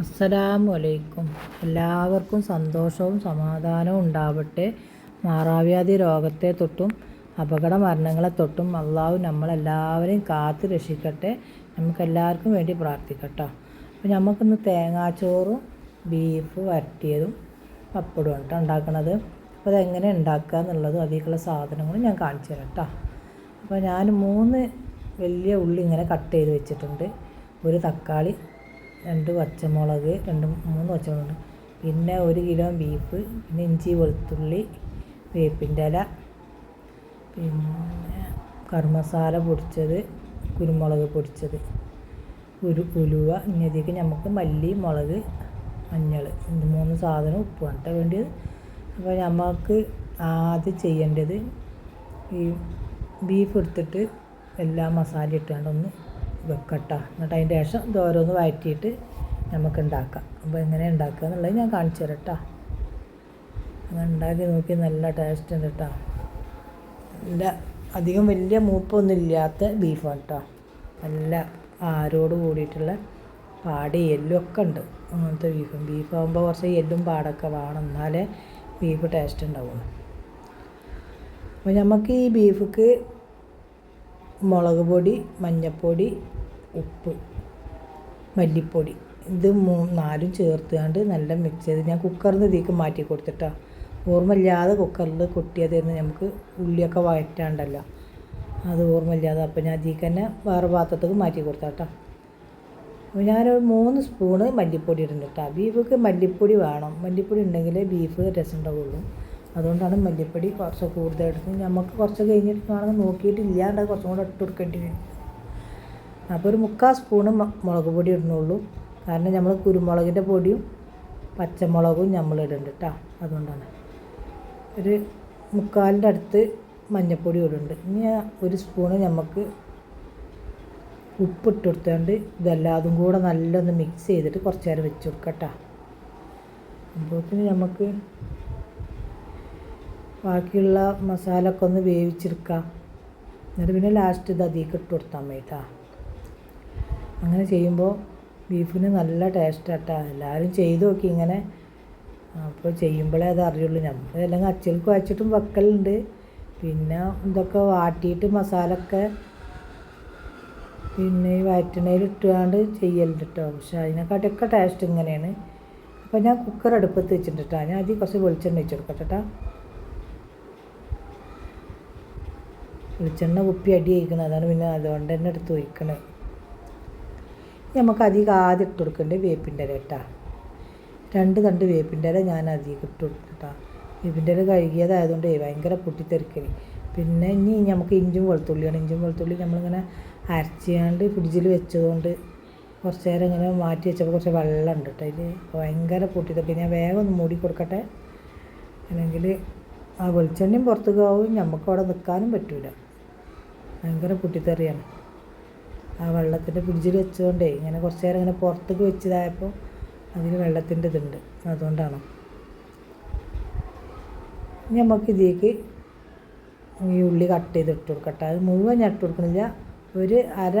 അസ്സലാമു അലൈക്കും എല്ലാവർക്കും സന്തോഷവും സമാധാനവും ഉണ്ടാവട്ടെ. മാറാവ്യാധി രോഗത്തെ തൊട്ടും അപകട മരണങ്ങളെ തൊട്ടും അള്ളാഹു നമ്മളെല്ലാവരെയും കാത്തു രക്ഷിക്കട്ടെ. നമുക്കെല്ലാവർക്കും വേണ്ടി പ്രാർത്ഥിക്കട്ടോ. അപ്പോൾ നമുക്കിന്ന് തേങ്ങാച്ചോറും ബീഫ് വരട്ടിയതും പപ്പടും കേട്ടോ ഉണ്ടാക്കണത്. അപ്പോൾ അതെങ്ങനെ ഉണ്ടാക്കുക എന്നുള്ളതും അതിലേക്കുള്ള സാധനങ്ങളും ഞാൻ കാണിച്ചു തരാം കേട്ടോ അപ്പോൾ ഞാൻ മൂന്ന് വലിയ ഉള്ളി ഇങ്ങനെ കട്ട് ചെയ്ത് വെച്ചിട്ടുണ്ട്. ഒരു തക്കാളി രണ്ട് പച്ചമുളക് രണ്ട് മൂന്ന് പച്ചമുളക്. പിന്നെ ഒരു കിലോ ബീഫ് പിന്നെ ഇഞ്ചി വെളുത്തുള്ളി വേപ്പിന്റെ ഇല പിന്നെ കർമ്മസാല പൊടിച്ചത് കുരുമുളക് പൊടിച്ചത്. ഒരു ഉലുവ ഇങ്ങനെയൊക്കെ നമുക്ക് മല്ലി മുളക് മഞ്ഞൾ ഇത് മൂന്ന് സാധനം ഉപ്പ് കേട്ടോ വേണ്ടിയത്. അപ്പോൾ നമുക്ക് ആദ്യം ചെയ്യേണ്ടത് ഈ ബീഫ് എടുത്തിട്ട് എല്ലാ മസാല ഇട്ടാണ്ട് ഒന്ന് വെക്കട്ട. എന്നിട്ട് അതിന്റെ ശേഷം ഇത് ഓരോന്ന് വഴറ്റിയിട്ട് നമുക്ക് ഉണ്ടാക്കാം അപ്പോൾ എങ്ങനെ ഉണ്ടാക്കുക എന്നുള്ളത് ഞാൻ കാണിച്ചു തരാം കേട്ടോ അങ്ങനെ ഉണ്ടാക്കി നോക്കി നല്ല ടേസ്റ്റ് ഉണ്ട് കേട്ടോ നല്ല അധികം വലിയ മൂപ്പൊന്നും ഇല്ലാത്ത ബീഫാണ് കേട്ടോ നല്ല ആരോട് കൂടിയിട്ടുള്ള പാടി ഒക്കെ ഉണ്ട് അങ്ങനത്തെ ബീഫും. ബീഫ് ആകുമ്പോൾ കുറച്ച് എല്ലും പാടൊക്കെ വേണം. എന്നാലേ ബീഫ് ടേസ്റ്റ് ഉണ്ടാവുള്ളൂ. അപ്പോൾ നമുക്ക് ഈ ബീഫിക്ക് മുളക് പൊടി മഞ്ഞൾപ്പൊടി ഉപ്പ് മല്ലിപ്പൊടി. ഇത് മൂ നാലും ചേർത്തുകൊണ്ട് നല്ല മിക്സ് ചെയ്ത് ഞാൻ കുക്കറിൽ നിന്ന് ഇതിലേക്ക് മാറ്റി കൊടുത്തിട്ടാ. ഓർമ്മയില്ലാതെ കുക്കറിൽ കൊട്ടിയതായിരുന്നു നമുക്ക് ഉള്ളിയൊക്കെ വഴറ്റാണ്ടല്ലോ. അത് ഓർമ്മയില്ലാതെ അപ്പോൾ ഞാൻ അതിലേക്ക് തന്നെ വേറെ പാത്രത്തേക്ക് മാറ്റി കൊടുത്താട്ടോ. അപ്പോൾ ഞാനൊരു മൂന്ന് സ്പൂണ് മല്ലിപ്പൊടി ഇടുന്നുണ്ട് കേട്ടോ ബീഫിക്ക് മല്ലിപ്പൊടി വേണം. മല്ലിപ്പൊടി ഉണ്ടെങ്കിലേ ബീഫ് രസം ഉണ്ടാവുള്ളൂ അതുകൊണ്ടാണ് മല്ലിപ്പൊടി കുറച്ച് എടുക്കുന്നത് നമുക്ക് കുറച്ച് കഴിഞ്ഞിട്ടാണെങ്കിൽ നോക്കിയിട്ട് ഇല്ലാണ്ട് കുറച്ചും കൂടെ ഇട്ട് കൊടുക്കേണ്ടി വരും. അപ്പോൾ ഒരു മുക്കാൽ സ്പൂണ് മുളക് പൊടി ഇടുന്നുള്ളൂ. കാരണം നമ്മൾ കുരുമുളകിന്റെ പൊടിയും പച്ചമുളകും നമ്മൾ ഇടുന്നുണ്ട് കേട്ടോ അതുകൊണ്ടാണ്. ഒരു മുക്കാലിന്റെ അടുത്ത് മഞ്ഞൾപ്പൊടി ഇടുന്നുണ്ട്. ഇനി ഒരു സ്പൂണ് നമുക്ക് ഉപ്പിട്ട് കൊടുത്തുകൊണ്ട് ഇതെല്ലാതും കൂടെ നല്ലൊന്ന് മിക്സ് ചെയ്തിട്ട് കുറച്ച് നേരം വെച്ച് കൊടുക്കട്ടോ. അപ്പോഴത്തേന് നമുക്ക് ബാക്കിയുള്ള മസാല ഒക്കെ ഒന്ന് വേവിച്ചെടുക്കാം. എന്നിട്ട് പിന്നെ ലാസ്റ്റ് ഇത് അതിലേക്ക് ഇട്ട് കൊടുത്താൽ മതി കേട്ടോ അങ്ങനെ ചെയ്യുമ്പോൾ ബീഫിന് നല്ല ടേസ്റ്റ് കേട്ടോ എല്ലാവരും ചെയ്ത് നോക്കി ഇങ്ങനെ. അപ്പോൾ ചെയ്യുമ്പോഴേ അത് അറിയുള്ളൂ. നമ്മൾ അല്ലെങ്കിൽ അച്ചിൽ വച്ചിട്ടും വെക്കലുണ്ട്. പിന്നെ ഇതൊക്കെ വാട്ടിയിട്ട് മസാല ഒക്കെ പിന്നെ ഈ വയറ്റിണയിൽ ഇട്ടുകൊണ്ട് ചെയ്യലുണ്ട് കേട്ടോ പക്ഷേ അതിനെക്കാട്ടൊക്കെ ടേസ്റ്റ് ഇങ്ങനെയാണ്. അപ്പോൾ ഞാൻ കുക്കർ അടുപ്പത്ത് വെച്ചിട്ടുണ്ട് കേട്ടോ ഞാൻ അതിൽ കുറച്ച് വെളിച്ചെണ്ണ വെച്ച് കൊടുക്കട്ടെ കേട്ടോ വെളിച്ചെണ്ണ കുപ്പി അടി കഴിക്കണം അതാണ് പിന്നെ അതുകൊണ്ട് തന്നെ എടുത്ത് ഒഴിക്കണത് നമുക്ക് അധികം ആദ്യം ഇട്ട് കൊടുക്കേണ്ടത് വേപ്പിന്റെ ഇല കേട്ടോ രണ്ട് തണ്ട് വേപ്പിന്റെ ഇല ഞാൻ അധികം ഇട്ട് കൊടുക്കട്ടാ കേട്ടോ വേപ്പിന്റെ ഇല കഴുകിയതായതുകൊണ്ട് ഭയങ്കര പൊട്ടിത്തെറിക്കൽ. പിന്നെ ഇനി നമുക്ക് ഇഞ്ചും വെളുത്തുള്ളിയാണ്. ഇഞ്ചും വെളുത്തുള്ളി നമ്മളിങ്ങനെ അരച്ചാണ്ട് ഫ്രിഡ്ജിൽ വെച്ചതുകൊണ്ട് കുറച്ച് നേരം ഇങ്ങനെ മാറ്റി വെച്ചപ്പോൾ കുറച്ച് വെള്ളം ഉണ്ട് കേട്ടോ അതിൽ ഭയങ്കര പൊട്ടിത്തെറിക്കുക ഞാൻ വേഗം ഒന്ന് മൂടി കൊടുക്കട്ടെ. അല്ലെങ്കിൽ ആ വെളിച്ചെണ്ണയും പുറത്തേക്ക് ആവും. നമുക്ക് അവിടെ നിൽക്കാനും പറ്റില്ല ഭയങ്കര പൊട്ടിത്തെറിയാണ്. ആ വെള്ളത്തിന്റെ ഫ്രിഡ്ജിൽ വെച്ചുകൊണ്ടേ ഇങ്ങനെ കുറച്ച് നേരം ഇങ്ങനെ പുറത്തേക്ക് വെച്ചതായപ്പോൾ അതിന് വെള്ളത്തിന്റെ ഇതുണ്ട്. അതുകൊണ്ടാണ്. ഇനി നമുക്ക് ഇതിലേക്ക് ഈ ഉള്ളി കട്ട് ചെയ്ത് ഇട്ട് കൊടുക്കട്ടെ അത് മുഴുവൻ ഞാൻ ഇട്ട് കൊടുക്കണില്ല ഒരു അര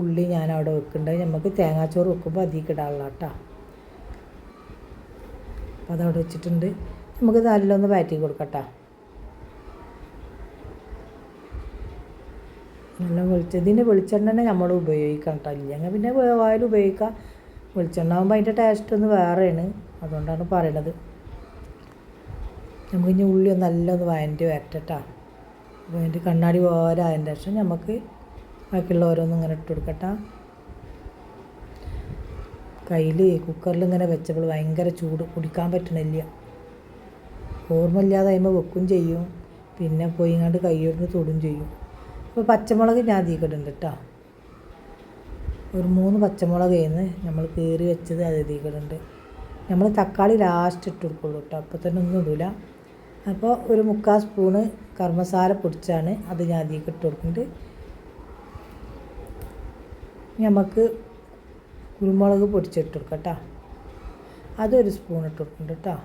ഉള്ളി ഞാൻ അവിടെ വെക്കുന്നുണ്ട്. നമുക്ക് തേങ്ങാച്ചോറ് വെക്കുമ്പോൾ അതിലേക്ക് ഇടാനുള്ള കേട്ടോ. അപ്പോൾ അതവിടെ വെച്ചിട്ടുണ്ട്. നമുക്ക് നല്ലൊന്ന് വയറ്റി കൊടുക്കട്ടോ നല്ല വെളിച്ചെണ്ണ ഇതിന്റെ വെളിച്ചെണ്ണ തന്നെ നമ്മൾ ഉപയോഗിക്കണം കേട്ടോ. ഇല്ലെങ്കിൽ പിന്നെ വേവായാലും ഉപയോഗിക്കാം. വെളിച്ചെണ്ണ ആകുമ്പോൾ അതിന്റെ ടേസ്റ്റ് ഒന്ന് വേറെയാണ്. അതുകൊണ്ടാണ് പറയണത്. നമുക്ക് ഇനി ഉള്ളി ഒന്ന് വയന്റെ വഴറ്റി അതിന്റെ കണ്ണാടി പോലെ അതിന്റെ ശേഷം നമുക്ക് ബാക്കിയുള്ള ഓരോന്നും ഇങ്ങനെ ഇട്ട് കൊടുക്കട്ട. കയ്യിൽ കുക്കറിൽ ഇങ്ങനെ വെച്ചപ്പോൾ ഭയങ്കര ചൂട്. കുടിക്കാൻ പറ്റണില്ല. ഓർമ്മയില്ലാതെ കഴിയുമ്പോൾ വെക്കും ചെയ്യും. പിന്നെ പോയി ഇങ്ങോട്ട് കൈയ്യോട് തൊടും ചെയ്യും. അപ്പോൾ പച്ചമുളക് ഞാൻ അതിക്കിടുന്നുണ്ട് കേട്ടോ ഒരു മൂന്ന് പച്ചമുളക് കഴിഞ്ഞ് നമ്മൾ കീറി വെച്ചത് അത് ഇതിക്കിടുന്നുണ്ട് നമ്മൾ തക്കാളി ലാസ്റ്റ് ഇട്ട് കൊടുക്കുള്ളൂ കേട്ടോ അപ്പോൾ തന്നെ ഒന്നും ഇടില്ല അപ്പോൾ ഒരു മുക്കാൽ സ്പൂണ് കർമ്മസാല പൊടിച്ചാണ് അത് ഞാൻ അതിലേക്ക് ഇട്ട് കൊടുക്കുന്നുണ്ട് നമുക്ക് കുരുമുളക് പൊടിച്ചിട്ട് കൊടുക്കാം കേട്ടോ അതൊരു സ്പൂൺ ഇട്ട് കൊടുക്കുന്നുണ്ട് കേട്ടോ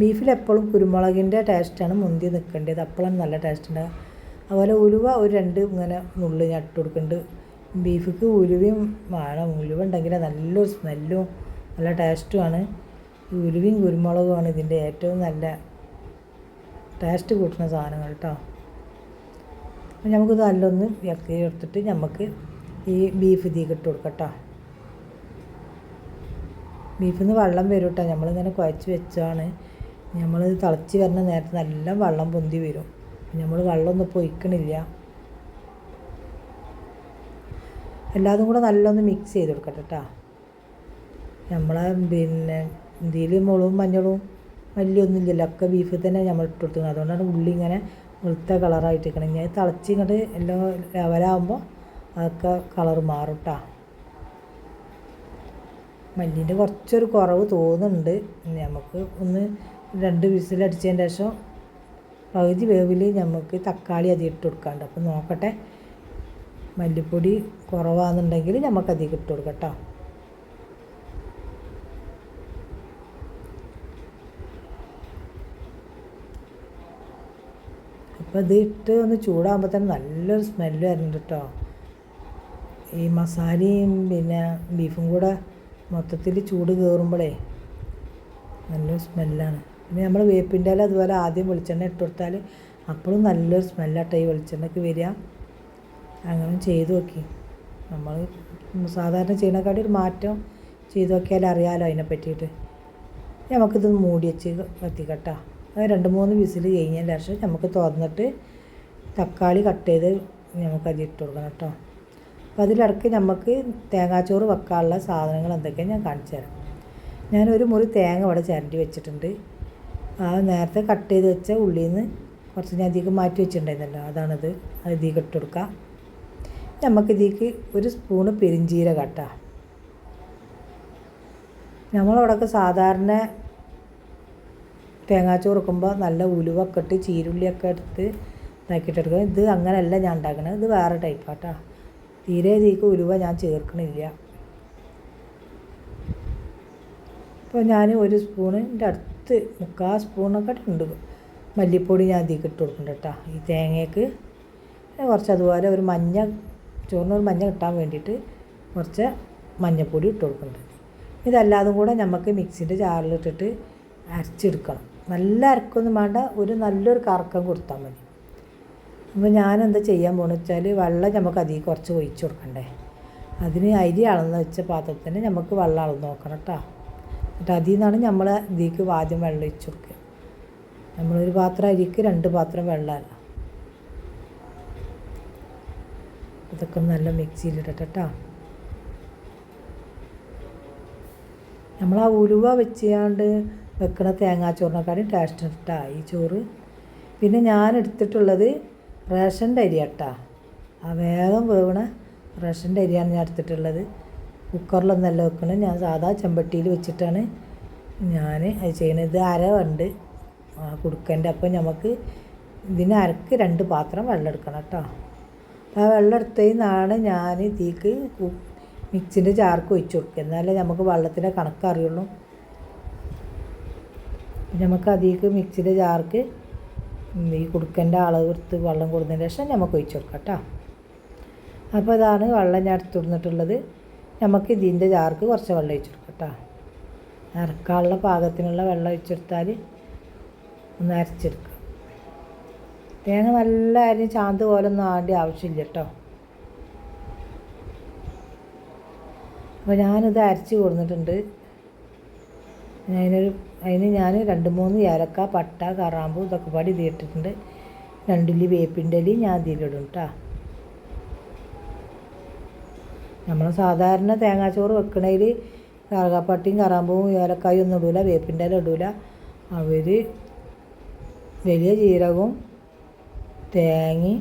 ബീഫിൽ എപ്പോഴും കുരുമുളകിന്റെ ടേസ്റ്റാണ് മുന്തി നിൽക്കേണ്ടത്. അപ്പോഴാണ് നല്ല ടേസ്റ്റ് ഉണ്ടാകുക അതുപോലെ ഉലുവ ഒരു രണ്ട് ഇങ്ങനെ നുള്ളി ഞാൻ ഇട്ട് കൊടുക്കുന്നുണ്ട്. ബീഫിക്ക് ഉലുവയും വേണം. ഉലുവ ഉണ്ടെങ്കിൽ നല്ലൊരു സ്മെല്ലും നല്ല ടേസ്റ്റുമാണ് ഈ ഉലുവയും കുരുമുളകുമാണ് ഇതിന്റെ ഏറ്റവും നല്ല ടേസ്റ്റ് കൂട്ടുന്ന സാധനങ്ങൾ കേട്ടോ. അപ്പം നമുക്കിത് നല്ലൊന്ന് ഇറക്കി എടുത്തിട്ട് നമുക്ക് ഈ ബീഫ് ഇതിലേക്ക് ഇട്ട് കൊടുക്കാം ബീഫിൽ നിന്ന് വെള്ളം വരും കേട്ടോ. നമ്മളിങ്ങനെ കുഴച്ച് വെച്ചാണ് നമ്മൾ തിളച്ച് വരുന്ന നേരത്ത് നല്ല വെള്ളം പൊന്തി വരും. നമ്മൾ വെള്ളമൊന്നും ഇപ്പോൾ ഒഴിക്കണില്ല എല്ലാതും കൂടെ നല്ലൊന്ന് മിക്സ് ചെയ്ത് കൊടുക്കട്ടെ കേട്ടോ നമ്മളെ പിന്നെ ഇന്ത്യയിൽ മുളകും മഞ്ഞളും ഇല്ല ഒക്കെ ബീഫ് തന്നെ നമ്മൾ ഇട്ട് കൊടുത്തു അതുകൊണ്ടാണ് ഉള്ളി ഇങ്ങനെ വെളുത്ത കളറായിട്ട് ഇനി അത് തിളച്ച് ഇങ്ങോട്ട് എല്ലാം ലെവലാകുമ്പോൾ അതൊക്കെ കളർ മാറും കേട്ടോ മല്ലിന്റെ കുറച്ചൊരു കുറവ് തോന്നുന്നുണ്ട്. നമുക്ക് ഒന്ന് രണ്ട് വിസിലടിച്ചതിന് ശേഷം പകുതി വേവിൽ നമുക്ക് തക്കാളി അധികം ഇട്ട് കൊടുക്കാണ്ട്. അപ്പോൾ നോക്കട്ടെ മല്ലിപ്പൊടി കുറവാണെന്നുണ്ടെങ്കിൽ നമുക്ക് അധികം ഇട്ട് കൊടുക്കാം അപ്പോൾ ഇത് ഇട്ട് ഒന്ന് ചൂടാകുമ്പോൾ തന്നെ നല്ലൊരു സ്മെല്ല് വരുന്നുണ്ട് കേട്ടോ ഈ മസാലയും പിന്നെ ബീഫും കൂടെ മൊത്തത്തിൽ ചൂട് കയറുമ്പോഴേ നല്ലൊരു സ്മെല്ലാണ് പിന്നെ നമ്മൾ വേപ്പിന്റെ ഇല അതുപോലെ ആദ്യം വെളിച്ചെണ്ണ ഇട്ട് കൊടുത്താൽ അപ്പോഴും നല്ലൊരു സ്മെല്ലാട്ടോ ഈ വെളിച്ചെണ്ണയ്ക്ക് വരിക. അങ്ങനെ ചെയ്ത് നോക്കി. നമ്മൾ സാധാരണ ചെയ്യണക്കാട്ടി ഒരു മാറ്റം ചെയ്ത് നോക്കിയാൽ അറിയാമല്ലോ അതിനെ പറ്റിയിട്ട്. നമുക്കിത് മൂടി വെച്ച് കത്തിക്കട്ടോ. രണ്ട് മൂന്ന് വിസിൽ കഴിഞ്ഞതിന് ശേഷം നമുക്ക് തുറന്നിട്ട് തക്കാളി കട്ട് ചെയ്ത് നമുക്ക് അത് ഇട്ട് കൊടുക്കണം കേട്ടോ. അപ്പോൾ അതിലിടക്ക് നമുക്ക് തേങ്ങാച്ചോറ് വെക്കാനുള്ള സാധനങ്ങൾ എന്തൊക്കെയാണ് ഞാൻ കാണിച്ചു തരാം. ഞാനൊരു മുറി തേങ്ങ ഇവിടെ ചിരണ്ടി വെച്ചിട്ടുണ്ട്. ആ നേരത്തെ കട്ട് ചെയ്ത് വെച്ച ഉള്ളിയിൽ നിന്ന് കുറച്ച് ഞാൻ ഇതിലേക്ക് മാറ്റി വെച്ചിട്ടുണ്ടായിരുന്നല്ലോ. അതാണത്. അത് ഇതിലേക്ക് ഇട്ട് കൊടുക്കുക നമുക്ക് ഒരു സ്പൂണ് പെരിഞ്ചീരക കേട്ടോ നമ്മളവിടെയൊക്കെ സാധാരണ തേങ്ങാച്ചോറ് വെക്കുമ്പോൾ നല്ല ഉലുവൊക്കെ ഇട്ട് ചീരുള്ളിയൊക്കെ എടുത്ത് ഇതാക്കിയിട്ടെടുക്കും ഇത് അങ്ങനെയല്ല ഞാൻ ഉണ്ടാക്കണത്. ഇത് വേറെ ടൈപ്പാട്ടോ തീരെ ഇതിലേക്ക് ഉലുവ ഞാൻ ചേർക്കണില്ല. ഇപ്പോൾ ഞാൻ ഒരു സ്പൂണിന്റെ അടുത്ത് മുക്കാൽ സ്പൂണൊക്കെ ഉണ്ട് മല്ലിപ്പൊടി ഞാൻ ഇതിലേക്ക് ഇട്ട് കൊടുക്കുന്നുണ്ട് കേട്ടോ. ഈ തേങ്ങയ്ക്ക് കുറച്ച് അതുപോലെ ഒരു മഞ്ഞ ചോറിന് ഒരു മഞ്ഞ കിട്ടാൻ വേണ്ടിയിട്ട് കുറച്ച് മഞ്ഞൾപ്പൊടി ഇട്ട് കൊടുക്കുന്നുണ്ട്. ഇതല്ലാതും കൂടെ നമുക്ക് മിക്സിന്റെ ജാറിലിട്ടിട്ട് അരച്ചെടുക്കണം. നല്ല അരക്കൊന്നും വേണ്ട ഒരു നല്ലൊരു കറക്കം കൊടുത്താൽ മതി. അപ്പോൾ ഞാനെന്താ ചെയ്യാൻ പോകുന്നത് വെച്ചാൽ വെള്ളം നമുക്ക് അതിൽ കുറച്ച് ഒഴിച്ച് കൊടുക്കണ്ടേ. അതിന് അരി അളന്ന് വെച്ച പാത്രത്തിന് നമുക്ക് വെള്ളം അളന്ന് നോക്കണം കേട്ടോ. എന്നിട്ട് അതിൽ നിന്നാണ് നമ്മൾ ഇതിലേക്ക് ആദ്യം വെള്ളം ഒഴിച്ച് കൊടുക്കുക. നമ്മളൊരു പാത്രം അരിക്ക് രണ്ട് പാത്രം വെള്ളമല്ല ഇതൊക്കെ നല്ല മിക്സിയിലിടട്ടെ കേട്ടോ നമ്മൾ ആ ഉലുവ വെച്ചാണ്ട് വെക്കണ തേങ്ങാച്ചോറിനെക്കാളും ടേസ്റ്റ് ഇട്ടാ ഈ ചോറ്. പിന്നെ ഞാൻ എടുത്തിട്ടുള്ളത് റേഷന്റെ അരി ആ വേഗം വേവണ റേഷന്റെ അരിയാണ് ഞാൻ എടുത്തിട്ടുള്ളത്. കുക്കറിലൊന്നല്ല വെക്കണം ഞാൻ സാധാ ചെമ്പട്ടിയിൽ വെച്ചിട്ടാണ് ഞാൻ അത് ചെയ്യണത്. ഇത് അര ഉണ്ട് കുടുക്കന്റെ. അപ്പം നമുക്ക് ഇതിന് അരക്ക് രണ്ട് പാത്രം വെള്ളം എടുക്കണം കേട്ടോ. ആ വെള്ളം എടുത്തതിന്നാണ് ഞാൻ തീക്ക് മിക്സിന്റെ ചാർക്ക് ഒഴിച്ച് കൊടുക്കുക. എന്നാലേ നമുക്ക് വെള്ളത്തിന്റെ കണക്ക് അറിയുള്ളൂ. നമുക്ക് അതിലേക്ക് മിക്സിന്റെ ചാർക്ക് ഈ കുടുക്കന്റെ അളവ് എടുത്ത് വെള്ളം കൊടുത്തതിന് ശേഷം നമുക്ക് ഒഴിച്ച് കൊടുക്കാം കേട്ടോ. അപ്പോൾ ഇതാണ് വെള്ളം ഞാൻ എടുത്തു കൊടുത്തിട്ടുള്ളത്. നമുക്ക് ഇതിന്റെ ജാർക്ക് കുറച്ച് വെള്ളം ഒഴിച്ച് കൊടുക്കാം കേട്ടോ. അരക്കാനുള്ള പാകത്തിനുള്ള വെള്ളം ഒഴിച്ചെടുത്താൽ ഒന്ന് അരച്ചെടുക്കുക തേങ്ങ നല്ല അരി ചാന്ത് പോലെ ഒന്നും ആണ്ടി ആവശ്യമില്ല കേട്ടോ. അപ്പോൾ ഞാനിത് അരച്ച് കൊടുത്തിട്ടുണ്ട്. അതിനൊരു അതിന് ഞാൻ രണ്ട് മൂന്ന് ഏലക്ക പട്ട കറാമ്പൂ ഇതൊക്കെ പാടി ഇതിട്ടിട്ടുണ്ട് രണ്ടുള്ളി വേപ്പിന്റെ ഇലയും ഞാൻ ഇതിലിടും കേട്ടോ. നമ്മൾ സാധാരണ തേങ്ങാച്ചോറ് വെക്കണതിൽ കറുകാപ്പട്ടിയും കറാമ്പൂവും ഏലക്കായും ഒന്നും ഇടൂല വേപ്പിന്റെ ഇല ഇടൂല. അവർ വലിയ ജീരകവും തേങ്ങയും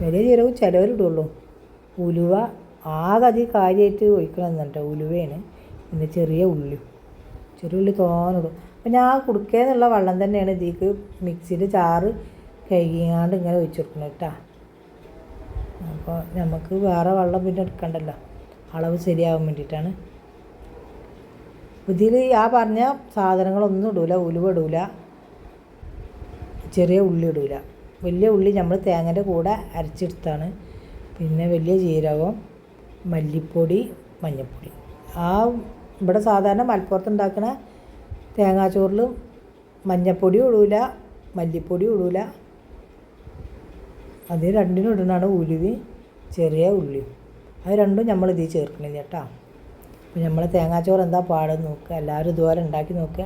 വലിയ ജീരകവും ചിലവരിടുള്ളൂ ഉലുവ ആകെ അതി കാര്യമായിട്ട് ഒഴിക്കണമെന്നുണ്ട് ഉലുവയാണ് പിന്നെ ചെറിയ ഉള്ളി ചെറിയ ഉള്ളി തോന്നിടും അപ്പം ഞാൻ കുടുക്കേന്നുള്ള വെള്ളം തന്നെയാണ് ഇതിക്ക് മിക്സിയിൽ ചാറ് കഴുകിയാണ്ട് ഇങ്ങനെ ഒഴിച്ചു കൊടുക്കണം കേട്ടോ അപ്പോൾ നമുക്ക് വേറെ വെള്ളം പിന്നെ എടുക്കണ്ടല്ലോ. അളവ് ശരിയാവാൻ വേണ്ടിയിട്ടാണ് ഇതിൽ ആ പറഞ്ഞ സാധനങ്ങളൊന്നും ഇടൂല ഉലുവ ഇടൂല ചെറിയ ഉള്ളി ഇടൂല. വലിയ ഉള്ളി നമ്മൾ തേങ്ങന്റെ കൂടെ അരച്ചെടുത്താണ്. പിന്നെ വലിയ ജീരകം മല്ലിപ്പൊടി മഞ്ഞൾപ്പൊടി ആ ഇവിടെ സാധാരണ മലപ്പുറത്ത് ഉണ്ടാക്കുന്ന തേങ്ങാച്ചോറിൽ മഞ്ഞൾപ്പൊടി ഇടൂല മല്ലിപ്പൊടി ഇടൂല. അത് രണ്ടിനും ഇടുന്നതാണ് ഉലുവി ചെറിയ ഉള്ളിയും അത് രണ്ടും നമ്മൾ ഇതിൽ ചേർക്കണില്ല കേട്ടോ. അപ്പോൾ നമ്മൾ തേങ്ങാച്ചോറ് എന്താ പാടെന്ന് നോക്കുക. എല്ലാവരും ഇതുപോലെ ഉണ്ടാക്കി നോക്കുക.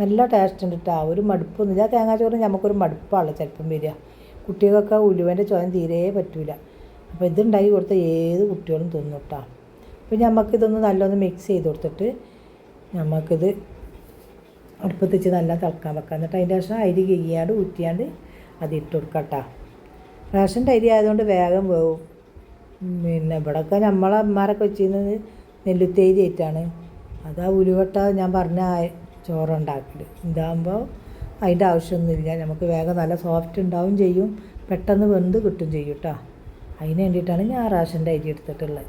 നല്ല ടേസ്റ്റ് ഉണ്ട് കേട്ടോ. ഒരു മടുപ്പൊന്നുമില്ല. ആ തേങ്ങാച്ചോറ് നമുക്കൊരു മടുപ്പാണ് ചിലപ്പം വരിക. കുട്ടികൾക്കൊക്കെ ഉലുവന്റെ ചോയം തീരെ പറ്റില്ല അപ്പോൾ ഇതുണ്ടാക്കി കൊടുത്ത ഏത് കുട്ടികളും തിന്നും കേട്ടോ. അപ്പോൾ നമുക്കിതൊന്ന് നല്ലൊന്ന് മിക്സ് ചെയ്ത് കൊടുത്തിട്ട് നമുക്കിത് അടുപ്പത്തിച്ച് നല്ല തിളക്കാൻ വെക്കാം. എന്നിട്ട് അതിന്റെ ശേഷം അരി കഴിയാണ്ട് ഊറ്റിയാണ്ട് അത് ഇട്ട് കൊടുക്കാം കേട്ടോ. റേഷന്റെ അരി ആയതുകൊണ്ട് വേഗം വേവും പിന്നെ ഇവിടെയൊക്കെ നമ്മളെ അമ്മമാരൊക്കെ വെച്ചിരുന്നത് നെല്ലുത്തേരി ആയിട്ടാണ്. അതാ ഉരുവട്ട ഞാൻ പറഞ്ഞ ചോറുണ്ടാക്കൽ ഇതാകുമ്പോൾ അതിന്റെ ആവശ്യമൊന്നുമില്ല. നമുക്ക് വേഗം നല്ല സോഫ്റ്റ് ഉണ്ടാവും ചെയ്യും. പെട്ടെന്ന് വെന്ത് കിട്ടും ചെയ്യും കേട്ടോ അതിന് വേണ്ടിയിട്ടാണ് ഞാൻ റേഷന്റെ അരി എടുത്തിട്ടുള്ളത്.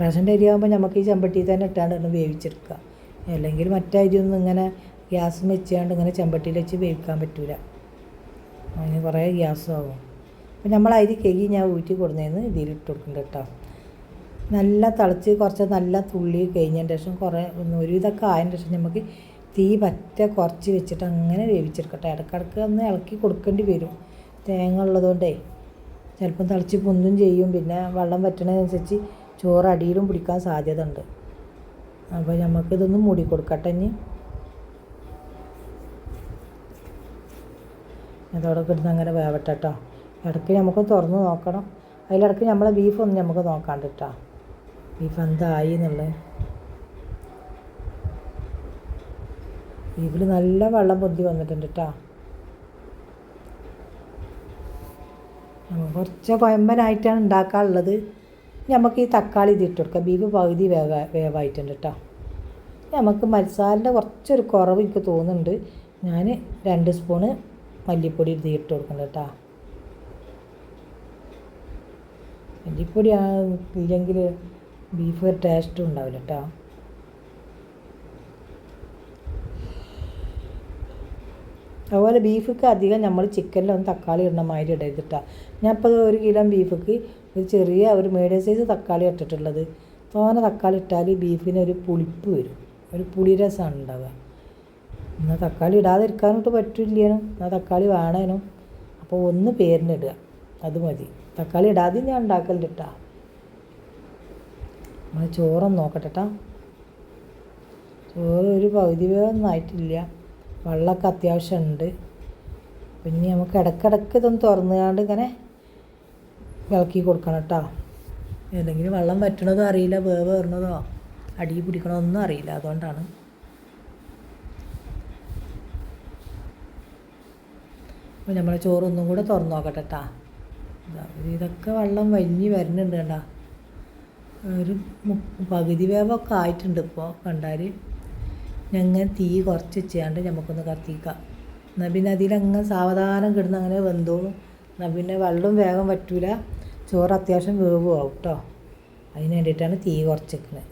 റേഷന്റെ അരി ആകുമ്പോൾ നമുക്ക് ഈ ചെമ്പട്ടിയിൽ തന്നെ ഇട്ടാണ്ട് ഒന്ന് വേവിച്ചെടുക്കുക അല്ലെങ്കിൽ മറ്റേ അരിയൊന്നും ഇങ്ങനെ ഗ്യാസ് വെച്ചാണ്ട് ഇങ്ങനെ ചെമ്പട്ടിയിൽ വെച്ച് വേവിക്കാൻ പറ്റില്ല അതിന് കുറേ ഗ്യാസ് ആവും അപ്പം നമ്മൾ അരി കഴുകി ഞാൻ ഊറ്റി കൊടുന്നതെന്ന് ഇതിലിട്ട് കൊടുക്കുന്നുണ്ട് കേട്ടോ. നല്ല തിളച്ച് കുറച്ച് നല്ല തുള്ളി കഴിഞ്ഞതിന് ശേഷം കുറേ ഒന്ന് ഒരുവിധമൊക്കെ ആയതിന് ശേഷം നമുക്ക് തീ പറ്റ കുറച്ച് വെച്ചിട്ട് അങ്ങനെ വേവിച്ചെടുക്കട്ടെ. ഇടക്കിടക്ക് ഒന്ന് ഇളക്കി കൊടുക്കേണ്ടി വരും. തേങ്ങ ഉള്ളതുകൊണ്ടേ ചിലപ്പം തിളച്ച് പൊന്തും ചെയ്യും. പിന്നെ വെള്ളം പറ്റണതനുസരിച്ച് ചോറ് അടിയിലും പിടിക്കാൻ സാധ്യത ഉണ്ട് അപ്പോൾ നമുക്കിതൊന്ന് മൂടി കൊടുക്കട്ടെ ഇനി. അതോടെ കിടന്ന് അങ്ങനെ വേവട്ടെ കേട്ടോ ഇടയ്ക്ക് നമുക്ക് തുറന്ന് നോക്കണം. അതിലിടയ്ക്ക് നമ്മളെ ബീഫൊന്നും നമുക്ക് നോക്കാണ്ട് കേട്ടോ ബീഫ് എന്തായി എന്നുള്ളത് ബീഫിൽ നല്ല വെള്ളം പൊന്തി വന്നിട്ടുണ്ട് കേട്ടോ കുറച്ച് കുഴമ്പനായിട്ടാണ് ഉണ്ടാക്കാനുള്ളത്. നമുക്ക് ഈ തക്കാളി ഇതിട്ട് കൊടുക്കാം. ബീഫ് പകുതി വേവ വേവായിട്ടുണ്ട് കേട്ടോ നമുക്ക് മത്സാലിന്റെ കുറച്ചൊരു കുറവ് എനിക്ക് തോന്നുന്നുണ്ട്. ഞാൻ രണ്ട് സ്പൂണ് മല്ലിപ്പൊടി ഇത് ഇട്ട് കൊടുക്കുന്നുണ്ട് കേട്ടോ. മല്ലിപ്പൊടി ഇല്ലെങ്കിൽ ബീഫ് ടേസ്റ്റും ഉണ്ടാവില്ല കേട്ടോ. അതുപോലെ ബീഫിക്ക് അധികം നമ്മൾ ചിക്കനിലൊന്നും തക്കാളി ഇടണ മാതിരി ഇടരുത് ഞാൻ ഇപ്പോൾ ഒരു കിലോ ബീഫിക്ക് ഒരു ചെറിയ ഒരു മീഡിയം സൈസ് തക്കാളി ഇട്ടിട്ടുള്ളത്. തോനെ തക്കാളി ഇട്ടാൽ ബീഫിന് ഒരു പുളിപ്പ് വരും. ഒരു പുളി രസമാണ് ഉണ്ടാവുക. എന്നാൽ തക്കാളി ഇടാതിരിക്കാനോട്ട് പറ്റില്ലേനും. എന്നാൽ തക്കാളി വേണേനും. അപ്പോൾ ഒന്ന് പേരിനിടുക അത് മതി. തക്കാളി ഇടാതെ ഞാൻ ഉണ്ടാക്കലുണ്ട് കേട്ടോ നമ്മൾ ചോറൊന്ന് നോക്കട്ടെ കേട്ടോ ചോറ് ഒരു പകുതി വേഗം ആയിട്ടില്ല. വെള്ളമൊക്കെ അത്യാവശ്യമുണ്ട് പിന്നെ നമുക്ക് ഇടക്കിടക്ക് ഇതൊന്ന് തുറന്നുകൊണ്ട് ഇങ്ങനെ ഇളക്കി കൊടുക്കണം കേട്ടോ ഏതെങ്കിലും വെള്ളം വറ്റണതോ അറിയില്ല. വേവ് വരണതോ? അടി പിടിക്കണോ? ഒന്നും അറിയില്ല. അതുകൊണ്ടാണ്. അപ്പോൾ നമ്മളെ ചോറ് ഒന്നും കൂടെ തുറന്നു നോക്കട്ടെ കേട്ടാ ഇതൊക്കെ വെള്ളം വലിഞ്ഞ് വരുന്നുണ്ട് കേട്ടാ ഒരു പകുതി വേവൊക്കെ ആയിട്ടുണ്ട് ഇപ്പോൾ കണ്ടാൽ ഞങ്ങൾ തീ കുറച്ച് വെച്ചാണ്ട് നമുക്കൊന്ന് കത്തിക്കാം. എന്നാൽ പിന്നെ അതിലങ്ങ് സാവധാനം കിടന്ന് അങ്ങനെ വെന്തോളും. എന്നാൽ പിന്നെ വെള്ളം വേഗം പറ്റൂല ചോറ് അത്യാവശ്യം വേവും കേട്ടോ അതിന് വേണ്ടിയിട്ടാണ് തീ കുറച്ച് വെക്കുന്നത്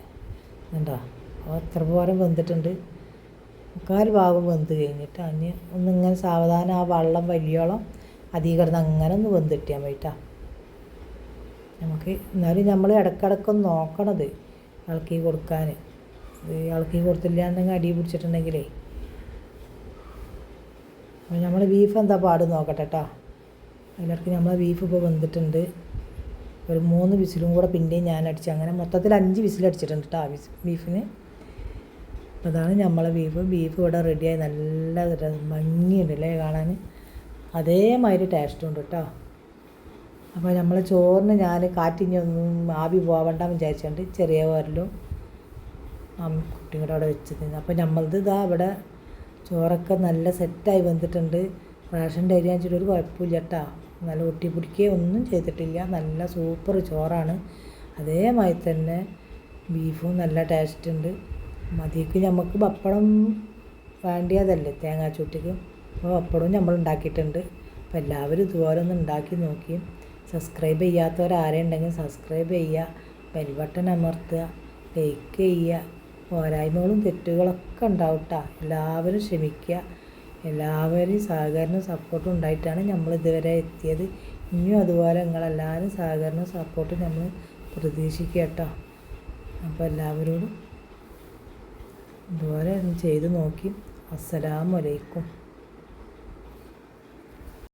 കണ്ടോ? അപ്പോൾ എത്ര പോരം വെന്തിട്ടുണ്ട്. മുക്കാൽ ഭാഗം വെന്ത് കഴിഞ്ഞിട്ട് അതിന് ഒന്നിങ്ങനെ സാവധാനം ആ വെള്ളം വലിയോളം അധികം അങ്ങനെ ഒന്ന് വെന്തിട്ടിയാൽ മതിട്ടാ നമുക്ക് എന്നാലും നമ്മൾ ഇടക്കിടക്കൊന്ന് നോക്കണത് ഇളക്കി കൊടുക്കാൻ ഇത് ഇളക്കി കൊടുത്തില്ലാണ്ടെങ്കിൽ അടി പിടിച്ചിട്ടുണ്ടെങ്കിലേ. അപ്പോൾ നമ്മൾ ബീഫ് എന്താ പാട് നോക്കട്ടെ കേട്ടോ അതിലിടയ്ക്ക് നമ്മളെ ബീഫ് ഇപ്പോൾ വെന്തിട്ടുണ്ട്. ഒരു മൂന്ന് വിസിലും കൂടെ പിന്നെയും ഞാൻ അടിച്ചു അങ്ങനെ മൊത്തത്തിൽ അഞ്ച് വിസിലടിച്ചിട്ടുണ്ട് കേട്ടോ ബീഫിന്. അതാണ് നമ്മളെ ബീഫ് ബീഫ് ഇവിടെ റെഡിയായി നല്ല ഭംഗിയുണ്ട് അല്ലേ കാണാൻ? അതേമാതിരി ടേസ്റ്റും ഉണ്ട് കേട്ടോ അപ്പോൾ നമ്മൾ ചോറിന് ഞാൻ കാറ്റിഞ്ഞൊന്നും ആവി പോവണ്ട വിചാരിച്ചുകൊണ്ട് ചെറിയ പോരലും കുട്ടിയും കൂടെ അവിടെ വെച്ചത് അപ്പോൾ നമ്മളത് ഇതാ ഇവിടെ ചോറൊക്കെ നല്ല സെറ്റായി വന്നിട്ടുണ്ട് റേഷന്റെ അരി വെച്ചിട്ട് ഒരു കുഴപ്പമില്ല കേട്ടോ നല്ല ഒട്ടി പിടിക്കുകയോ ഒന്നും ചെയ്തിട്ടില്ല. നല്ല സൂപ്പർ ചോറാണ്. അതേമാതിരി തന്നെ ബീഫും നല്ല ടേസ്റ്റ് ഉണ്ട്. മതിക്ക് നമുക്ക് പപ്പടം വേണ്ടിയതല്ലേ തേങ്ങാച്ചൂട്ടിക്ക്. അപ്പോൾ പപ്പടവും നമ്മൾ ഉണ്ടാക്കിയിട്ടുണ്ട്. അപ്പോൾ എല്ലാവരും ഇതുപോലെ ഒന്ന് ഉണ്ടാക്കി നോക്കി. സബ്സ്ക്രൈബ് ചെയ്യാത്തവരാരെയുണ്ടെങ്കിൽ സബ്സ്ക്രൈബ് ചെയ്യുക. ബെൽബട്ടൺ അമർത്തുക. ലൈക്ക് ചെയ്യുക. പോരായ്മകളും തെറ്റുകളൊക്കെ ഉണ്ടാവും കേട്ടോ എല്ലാവരും ക്ഷമിക്കുക. എല്ലാവരും സഹകരണവും സപ്പോർട്ടും ഉണ്ടായിട്ടാണ് നമ്മൾ ഇതുവരെ എത്തിയത്. ഇനിയും അതുപോലെ നിങ്ങളെല്ലാവരും സഹകരണവും സപ്പോർട്ടും നമ്മൾ പ്രതീക്ഷിക്കുക കേട്ടോ അപ്പോൾ എല്ലാവരോടും ഇതുപോലെ ചെയ്ത് നോക്കി. അസ്സലാമലൈക്കും